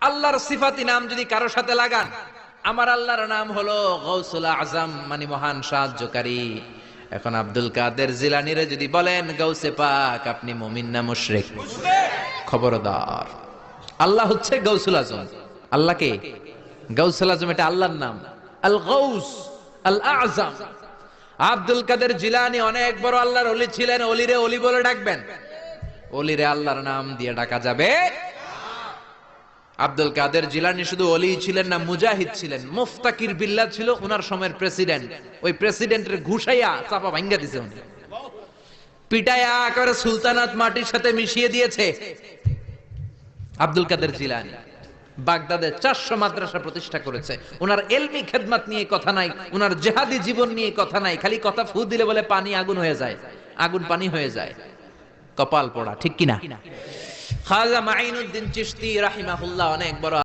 আল্লাহর সিফাতি নাম যদি কারও সাথে লাগান, আমার আল্লাহর নাম হলো গৌসুল আজম মানে মহান সাহায্যকারী। এখন আব্দুল কাদের জিলানিরে যদি বলেন, গৌসে পাক, আপনি মুমিন না মুশরিক? খবরদার। আল্লাহ হচ্ছে গৌসুল আজম। আল্লাহকে গৌসুল আজম, এটা আল্লাহর নাম। আল গৌস, আল আজম। আব্দুল কাদের জিলানি অনেক বড় আল্লাহর অলি ছিলেন অলিরে অলি বলে ডাকবেন। অলিরে আল্লাহর নাম দিয়ে ডাকা যাবে। আব্দুল কাদের জিলানি শুধু অলি ছিলেন না, মুজাহিদ ছিলেন। মুফতাকির বিল্লাহ ছিল ওনার সময়ের প্রেসিডেন্ট। ওই প্রেসিডেন্টের ঘুষাইয়া চাপা ভাঙ্গা দিছে পিটায়া একেবারে সুলতানাত মাটির সাথে মিশিয়ে দিয়েছে আব্দুল কাদের জিলানি। বাগদাদে চারশো মাদ্রাসা প্রতিষ্ঠা করেছে। ওনার এলমি খেদমাত নিয়ে কথা নাই ওনার জেহাদি জীবন নিয়ে কথা নাই, খালি কথা ফু দিলে বলে পানি আগুন হয়ে যায়। আগুন পানি হয়ে যায়। কপাল পড়া, ঠিক কিনা? খাজা মাইনুদ্দিন চিশতি রাহিমাহুল্লাহ অনেক বড়